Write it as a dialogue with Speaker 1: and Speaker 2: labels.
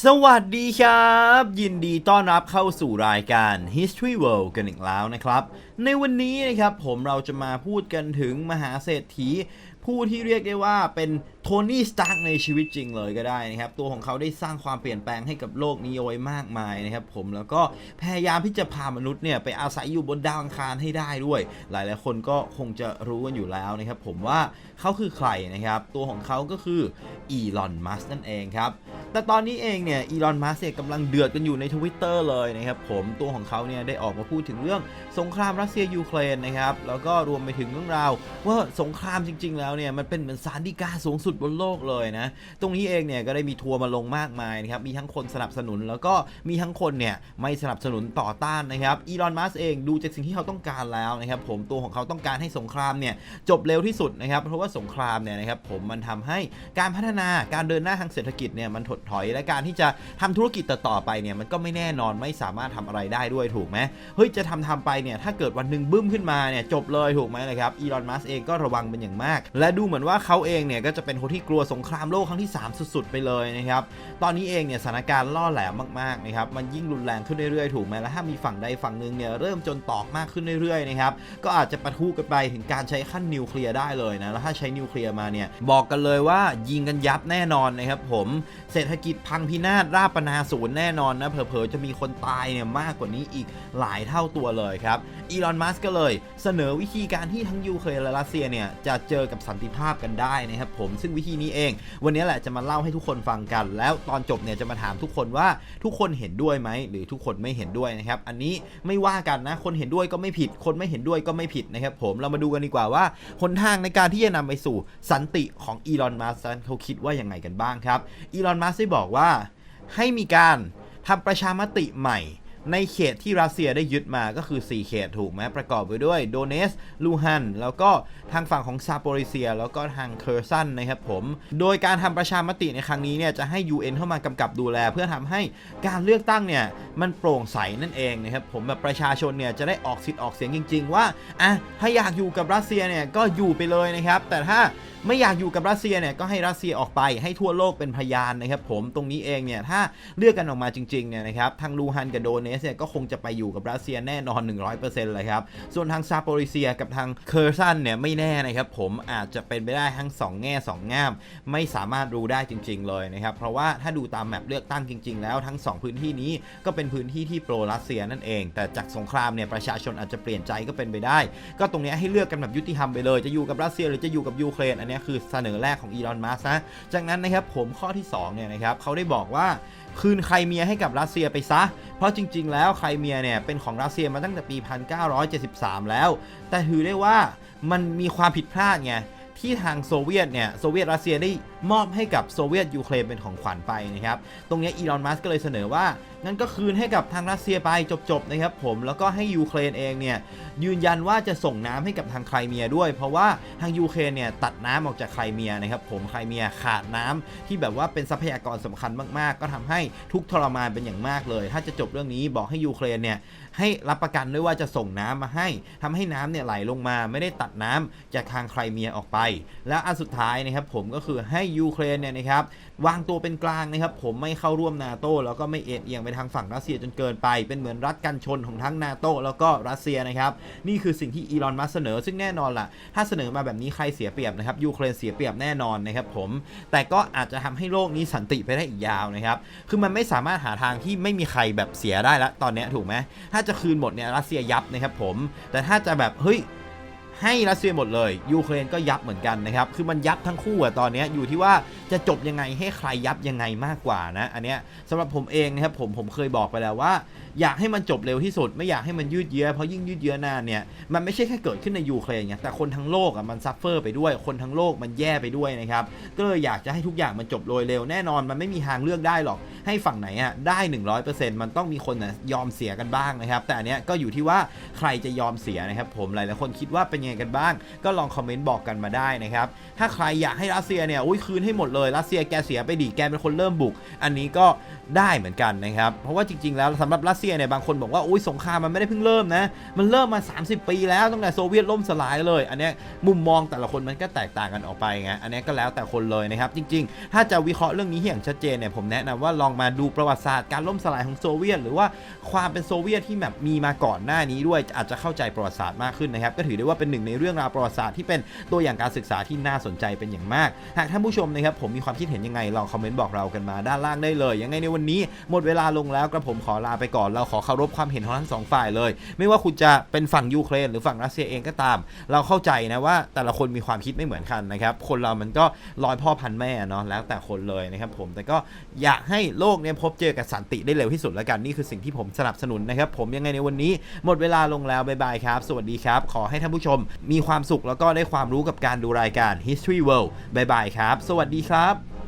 Speaker 1: สวัสดีครับ ยินดีต้อนรับเข้าสู่รายการ History World กันอีกแล้วนะครับ ในวันนี้นะครับผมเราจะมาพูดกันถึงมหาเศรษฐี ผู้ที่เรียกได้ว่าเป็นโทนี่สตาร์กในชีวิตจริงเลยก็ได้นะครับ ตัวของเขาได้สร้างความเปลี่ยนแปลงให้กับโลกนี้เอาไว้มากมายนะครับผมแล้วก็พยายามที่จะพามนุษย์เนี่ยไปอาศัยอยู่บนดาวอังคารให้ได้ด้วย หลายๆคนก็คงจะรู้กันอยู่แล้วนะครับผมว่าเขาคือใครนะครับ ตัวของเขาก็คืออีลอนมัสนั่นเองครับ แต่ตอนนี้เองเนี่ยอีลอนมัสเนี่ยกำลังเดือดกันอยู่ในทวิตเตอร์เลยนะครับผมตัวของเขาเนี่ยได้ออกมาพูดถึงเรื่องสงครามรัสเซียยูเครนนะครับแล้วก็รวมไปถึงเรื่องราวว่าสงครามจริง ๆ แล้วเนี่ยมันเป็นเหมือนสารดีกาสูงสุดบนโลกเลยนะ ตรงนี้เองเนี่ยก็ได้มีทัวร์มาลงมากมายนะครับ มีทั้งคนสนับสนุนแล้วก็มีทั้งคนเนี่ยไม่สนับสนุนต่อต้านนะครับ อีลอน มัสเองดูจากสิ่งที่เขาต้องการแล้วนะครับ ผมตัวของเขาต้องการให้สงครามเนี่ยจบเร็วที่สุดนะครับ เพราะว่าสงครามเนี่ยนะครับผมมันทำให้การพัฒนาการเดินหน้าทางเศรษฐกิจเนี่ยมันถดถอยและการที่จะทำธุรกิจต่อไปเนี่ยมันก็ไม่แน่นอนไม่สามารถทำอะไรได้ด้วยถูกไหมเฮ้ยจะทำทำไปเนี่ยถ้าเกิดวันหนึ่งบึ้มขึ้นมาเนี่ยจบเลยถูกไหมนะครับอีลอน มัสเองก็ระวังเป็นอย่างมาก และดูเหมือนว่าเขาเองเนี่ยก็จะเป็นคนที่กลัวสงครามโลกครั้งที่ 3 สุด ๆ ไปเลยนะครับ ตอนนี้เองเนี่ยสถานการณ์ล่อแหลมมากๆนะครับ มันยิ่งรุนแรงขึ้นเรื่อยๆ ถูกไหมแล้วถ้ามีฝั่งใดฝั่งหนึ่งเนี่ยเริ่มจนตอกมากขึ้นเรื่อยๆนะครับ ก็อาจจะปะทุกันไปถึงการใช้ขั้นนิวเคลียร์ได้เลยนะ แล้วถ้าใช้นิวเคลียร์มาเนี่ยบอกกันเลยว่ายิงกันยับแน่นอนนะครับผม เศรษฐกิจพังพินาศราบปนาศูนย์แน่นอนนะ เผลอๆจะมีคนตายเนี่ยมากกว่านี้อีกหลายเท่าตัวเลยครับ อีลอน มัสก์ก็เลย เสนอวิธีการที่ทั้งยูเครนและรัสเซียเนี่ยจะเจอกับสันติภาพกันได้นะครับผม ซึ่งวิธีนี้เอง วันนี้แหละจะมาเล่าให้ทุกคนฟังกัน แล้วตอนจบเนี่ยจะมาถามทุกคนว่าทุกคนเห็นด้วยไหมหรือทุกคนไม่เห็นด้วยนะครับ อันนี้ไม่ว่ากันนะ คนเห็นด้วยก็ไม่ผิด คนไม่เห็นด้วยก็ไม่ผิดนะครับ ผมเรามาดูกันดีกว่าว่าหนทางในการที่จะนำไปสู่สันติของอีลอนมัสก์เขาคิดว่ายังไงกันบ้างครับอีลอนมัสได้บอกว่าให้มีการทำประชามติใหม่ ในเขตที่รัสเซียได้ยึดมาก็คือ 4 เขตถูกไหมประกอบไปด้วยโดเนสลูฮัน แล้วก็ทางฝั่งของซาโปริเซีย แล้วก็ทางเคอร์ซันนะครับผม โดยการทำประชามติในครั้งนี้เนี่ยจะให้ UN เข้ามากำกับดูแล เพื่อทำให้การเลือกตั้งเนี่ยมันโปร่งใสนั่นเองนะครับผมแบบประชาชนเนี่ยจะได้ออกสิทธิ์ออกเสียงจริง ๆ ว่าอะถ้าอยากอยู่กับรัสเซียเนี่ยก็อยู่ไปเลยนะครับ แต่ถ้าไม่อยากอยู่กับรัสเซียเนี่ยก็ให้รัสเซียออกไปให้ทั่วโลกเป็นพยานนะครับผมตรงนี้เองเนี่ยถ้าเลือกกันออกมาจริงๆเนี่ยนะครับทางลูฮันกับโดเนสเนี่ยก็คงจะไปอยู่กับรัสเซียแน่นอน 100%เลยครับ ส่วนทางซาโปริเซียกับทางเคอร์ซันเนี่ยไม่แน่นะครับผมอาจจะเป็นไปได้ทั้ง 2 แง่ 2 งาม ไม่สามารถรู้ได้จริง ๆ เลยนะครับเพราะว่าถ้าดูตามแมปเลือกตั้งจริง ๆ แล้วทั้ง 2 พื้นที่นี้ก็เป็นพื้นที่ที่โปรรัสเซียนั่นเอง แต่จากสงครามเนี่ยประชาชนอาจจะเปลี่ยนใจก็เป็นไปได้ ก็ตรงนี้ให้เลือกกันแบบยุติธรรมไปเลยจะอยู่กับรัสเซียหรือจะอยู่กับยูเครนอันนี้คือเสนอแรกของอีลอนมัสก์นะจากนั้นนะครับผมข้อที่2เนี่ยนะครับเขาได้บอกว่าคืนไครเมียให้กับรัสเซียไปซะ เพราะจริง ๆ แล้วไครเมียเนี่ยเป็นของรัสเซียมาตั้งแต่ปี 1973 แล้ว แต่ถือได้ว่ามันมีความผิดพลาดไงที่ทางโซเวียตเนี่ยโซเวียตรัสเซียได้ มอบให้กับโซเวียตยูเครนเป็นของขวัญไปนะครับ ตรงนี้อีลอนมัสก์ก็เลยเสนอว่า งั้นก็คืนให้กับทางรัสเซียไปจบๆนะครับผม แล้วก็ให้ยูเครนเองเนี่ยยืนยันว่าจะส่งน้ำให้กับทางไครเมียด้วย เพราะว่าทางยูเครนเนี่ยตัดน้ำออกจากไครเมียนะครับผม ไครเมียขาดน้ำที่แบบว่าเป็นทรัพยากรสำคัญมากๆ ก็ทำให้ทุกทรมานเป็นอย่างมากเลย ถ้าจะจบเรื่องนี้บอกให้ยูเครนเนี่ยให้รับประกันด้วยว่าจะส่งน้ำมาให้ทำให้น้ำเนี่ยไหลลงมา ไม่ได้ตัดน้ำจากทางไครเมียออกไป แล้วอันสุดท้ายนะครับผมก็คือให้ยูเครนเนี่ยนะครับวางตัวเป็นกลางนะครับผมไม่เข้าร่วมนาโตแล้วก็ไม่เอ็นเอียงไปทางฝั่งรัสเซียจนเกินไป เป็นเหมือนรัฐกันชนของทั้งนาโตแล้วก็รัสเซียนะครับนี่คือสิ่งที่อีลอนมัสเสนอ ซึ่งแน่นอนล่ะ ถ้าเสนอมาแบบนี้ใครเสียเปรียบนะครับยูเครนเสียเปรียบแน่นอนนะครับผมแต่ก็อาจจะทำให้โลกนี้สันติไปได้อีกยาวนะครับคือมันไม่สามารถหาทางที่ไม่มีใครแบบเสียได้ละตอนนี้ถูกไหมถ้าจะคืนหมดเนี่ยรัสเซียยับนะครับผมแต่ถ้าจะแบบเฮ้ย ให้รัสเซียหมดเลยยูเครนก็ยับเหมือนกันนะครับคือมันยับทั้งคู่อะตอนนี้อยู่ที่ว่าจะจบยังไงให้ใครยับยังไงมากกว่านะอันเนี้ยสำหรับผมเองนะครับผมผมเคยบอกไปแล้วว่า อยากให้มันจบเร็วที่สุด ไม่อยากให้มันยืดเยื้อเพราะยิ่งยืดเยื้อนานเนี่ยมันไม่ใช่แค่เกิดขึ้นในยูเครนไงแต่คนทั้งโลกอะมันซัฟเฟอร์ไปด้วยคนทั้งโลกมันแย่ไปด้วยนะครับก็เลยอยากจะให้ทุกอย่างมันจบโดยเร็วแน่นอนมันไม่มีทางเลือกได้หรอก ให้ฝั่งไหนอะได้ 100%มันต้องมีคนนะยอมเสียกันบ้างนะครับแต่อันเนี้ยก็อยู่ที่ว่าใครจะยอมเสียนะครับผมหลายๆคนคิดว่าเป็นยังไงกันบ้าง ก็ลองคอมเมนต์บอกกันมาได้นะครับ ถ้าใครอยากให้รัสเซียเนี่ยอุ้ยคืนให้หมดเลยรัสเซียแกเสียไปดิแกเป็นคนเริ่มบุก อันนี้ก็ได้เหมือนกันนะครับ เพราะว่าจริง ๆ แล้วสำหรับรัสเซียเนี่ยบางคนบอกว่าอุ้ยสงครามมันไม่ได้เพิ่งเริ่มนะมันเริ่มมา 30 ปีแล้วตั้งแต่โซเวียตล่มสลายเลย อันนี้มุมมองแต่ละคนมันก็แตกต่างกันออกไปไงอันนี้ก็แล้วแต่คนเลยนะครับจริง ๆ ถ้าจะวิเคราะห์เรื่องนี้อย่างชัดเจนเนี่ยผมแนะนำว่าลององมาดูประวัติศาสตร์การล่มสลายของโซเวียต หรือว่าความเป็นโซเวียตที่แบบมีมาก่อนหน้านี้ด้วยอาจจะเข้าใจประวัติศาสตร์มากขึ้นนะครับก็ถือได้ว่าเป็นหนึ่งในเรื่องราวประวัติศาสตร์ที่เป็นตัวอย่างการศึกษาที่น่าสนใจเป็นอย่างมาก หากท่านผู้ชมนะครับผมมีความคิดเห็นยังไงลองคอมเมนต์บอกเรากันมาด้านล่างได้เลย ยังไงในวันนี้หมดเวลาลงแล้วกระผมขอลาไปก่อน เราขอเคารพความเห็นของทั้งสองฝ่ายเลย ไม่ว่าคุณจะเป็นฝั่งยูเครน หรือฝั่งรัสเซียเองก็ตาม เราเข้าใจนะว่าแต่ละคนมีความคิดไม่เหมือนกันนะครับคนเรามันก็รอยพ่อพันแม่เนาะแล้วแต่คนเลยนะครับผมแต่ก็อยากให้โลกเนี่ยพบเจอกับสันติได้เร็วที่สุดแล้วกันนี่คือสิ่งที่ผมสนับสนุนนะครับผมยังไงในวันนี้หมดเวลาลงแล้วบ๊ายบายครับ สวัสดีครับ ขอให้ท่านผู้ชมมีความสุขแล้วก็ได้ความรู้กับการดูรายการ History World บายบายครับ สวัสดีครับ